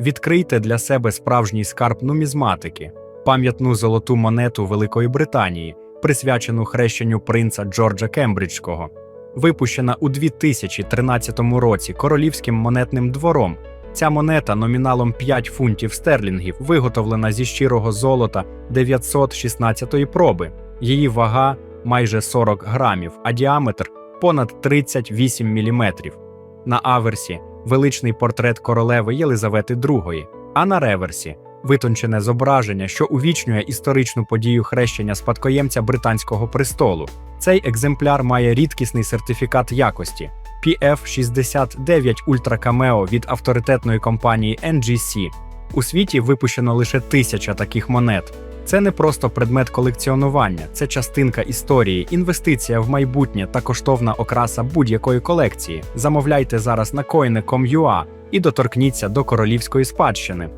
Відкрийте для себе справжній скарб нумізматики, пам'ятну золоту монету Великої Британії, присвячену хрещенню принца Джорджа Кембриджського, випущена у 2013 році королівським монетним двором. Ця монета номіналом 5 фунтів стерлінгів виготовлена зі щирого золота 916-ї проби. Її вага майже 40 грамів, а діаметр понад 38 міліметрів. На аверсі величний портрет королеви Єлизавети II, а на реверсі витончене зображення, що увічнює історичну подію хрещення спадкоємця британського престолу. Цей екземпляр має рідкісний сертифікат якості PF69 Ultra Cameo від авторитетної компанії NGC. У світі випущено лише тисяча таких монет. Це не просто предмет колекціонування, це частинка історії, інвестиція в майбутнє та коштовна окраса будь-якої колекції. Замовляйте зараз на coin.com.ua і доторкніться до королівської спадщини.